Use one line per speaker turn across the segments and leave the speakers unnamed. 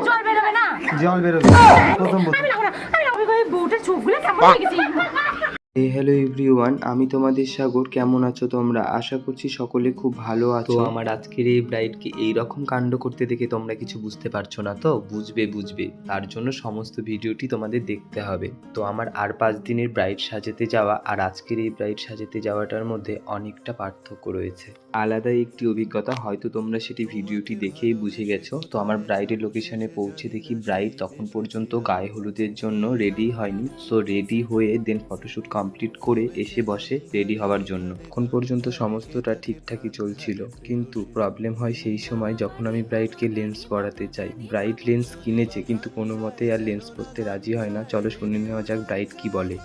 জল বেরোবে না?
জল বেরোবে প্রথম প্রথম।
আমি না আমি না, ওই বউটার চোখগুলো কেমন হয়ে
হে হ্যালো এভরিওয়ান আমি তোমাদের সাগর কেমন আছো তোমরা? আশা করছি সকলে খুব ভালো আছো। আমার আজকের এই ব্রাইডকে এই রকম কাণ্ড করতে দেখে তোমরা কিছু বুঝতে পারছ না তো? বুঝবে বুঝবে। তার জন্য সমস্ত ভিডিওটি তোমাদের দেখতে হবে। তো আমার আর পাঁচ দিনের ব্রাইড সাজাতে যাওয়া আর আজকের এই ব্রাইড সাজাতে যাওয়াটার মধ্যে অনেকটা পার্থক্য রয়েছে। আলাদা একটি অভিজ্ঞতা হয়তো তোমরা সেটি ভিডিওটি দেখেই বুঝে গেছো। তো আমার ব্রাইডের লোকেশনে পৌঁছে দেখি ব্রাইড তখন পর্যন্ত গায়ে হলুদের জন্য রেডি হয়নি। সো রেডি হয়ে দেন ফটোশ্যুট কমপ্লিট করে এসে বসে রেডি হওয়ার জন্য। এখন পর্যন্ত সমস্তটা ঠিকঠাকই চলছিল। কিন্তু প্রবলেম হয় সেই সময় যখন আমি ব্রাইডকে লেন্স পরাতে চাই। ব্রাইড লেন্স কিনেছে কিন্তু কোনো মতেই আর লেন্স পরতে রাজি হয় না। চলো শুনে নেওয়া যাক ব্রাইড কি বলে।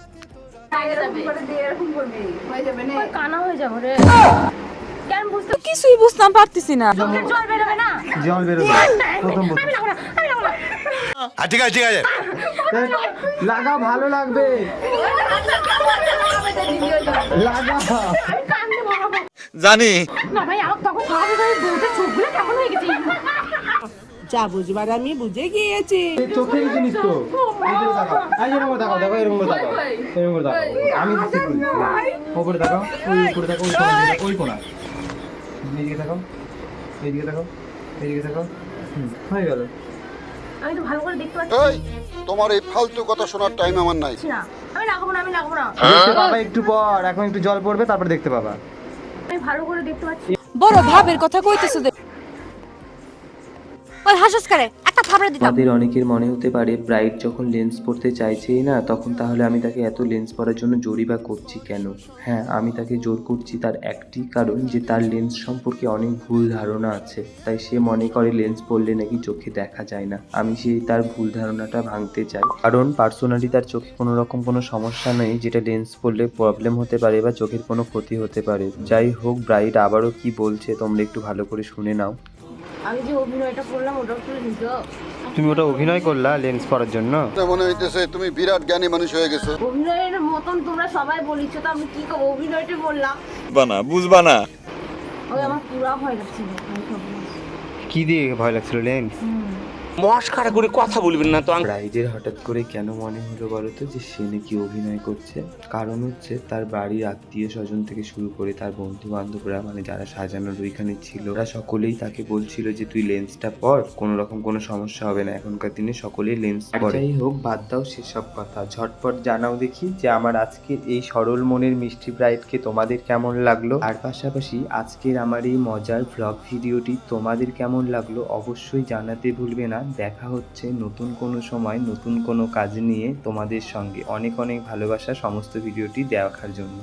ওই কানা হয়ে যাব রে। বুঝতে
কিছুই বুঝতাম পারতেছি না।
জল বেরোবে না।
জল বেরোবে প্রথম
ঠিক আছে ঠিক আছে।
লাগা ভালো লাগবে। লাগা।
জানি।
হয়ে
যা বুঝবার আমি বুঝে গিয়েছি।
এই চোখের জিনিস তো। এরকম দেখো এরকম করে এরকম করে আমি ওপরে তাকাও ওই উপরে তাকাও ওই কোণা এইদিকে তাকাও এইদিকে তাকাও এইদিকে তাকাও হয়ে গেল।
আমি তো ভালো করে দেখতে পাচ্ছি
এই তোমার এই ফালতু কথা শোনার টাইম আমার নাই।
না আমি লাগাবো না আমি লাগাবো না।
দেখতে পাবা একটু পর। এখন একটু জল পড়বে তারপর দেখতে পাবা।
আমি ভালো করে দেখতে পাচ্ছি
বড় ভাবের কথা কইতেছো দে
ওই হাসস করে থাবড়া দিতাম।
আমাদের অনেকের মনে হতে পারে ব্রাইড যখন লেন্স পরতে চাইছেই না, তখন তাহলে আমি তাকে এত লেন্স পরার জন্য জোরই বা করছি কেন? হ্যাঁ আমি তাকে জোর করছি তার একটি কারণ যে তার লেন্স সম্পর্কে অনেক ভুল ধারণা আছে, তাই সে মনে করে লেন্স পরলে নাকি চোখে দেখা যায় না। আমি সেই তার ভুল ধারণাটা ভাঙতে চাই। কারণ পার্সোনালি তার চোখে কোনো রকম কোনো সমস্যা নেই যেটা লেন্স পরলে প্রবলেম হতে পারে বা চোখের কোনো ক্ষতি হতে পারে। যাই হোক ব্রাইড আবারও কি বলছে তোমরা একটু ভালো করে শুনে নাও।
আমি যে অভিনয়টা করলাম ওটা তুলে নিতো
তুমি ওটা অভিনয় করলা লেন্স পরার জন্য?
মনে হইতেছে তুমি বিরাট জ্ঞানী মানুষ হয়ে গেছো।
অভিনয়ের মতন তোমরা সবাই বলিচ্ছ তো আমি কি করব? অভিনয়টা বললাম
বানা বুঝবা না।
ওই আমার পুরা ভয় লাগছিল
কি দিয়ে ভয় লাগছিল লেন্স
মস্কারা করে কথা বলবেন না তো
ব্রাইডের হঠাৎ করে কেন মনে হলো বলো তো যে সে নাকি অভিনয় করছে? কারণ হচ্ছে তার বাড়ির আত্মীয় স্বজন থেকে শুরু করে তার বন্ধু বান্ধবরা মানে যারা সাজানোর ওইখানে ছিল ওরা সকলেই তাকে বলছিল যে তুই লেন্সটা পর কোনো রকম কোনো সমস্যা হবে না। এখনকার দিনে সকলেই লেন্স পরে। যাই হোক বাদ দাও সেসব কথা। ঝটপট জানাও দেখি যে আমার আজকে এই সরল মনের মিষ্টি ব্রাইডকে তোমাদের কেমন লাগল? আর পাশাপাশি আজকের আমার এই মজার ভ্লগ ভিডিওটি তোমাদের কেমন লাগল অবশ্যই জানাতে ভুলবে না। দেখা হচ্ছে নতুন কোনো সময়, নতুন কোনো কাজ নিয়ে তোমাদের সঙ্গে। অনেক অনেক ভালোবাসা সমস্ত ভিডিওটি দেখার জন্য।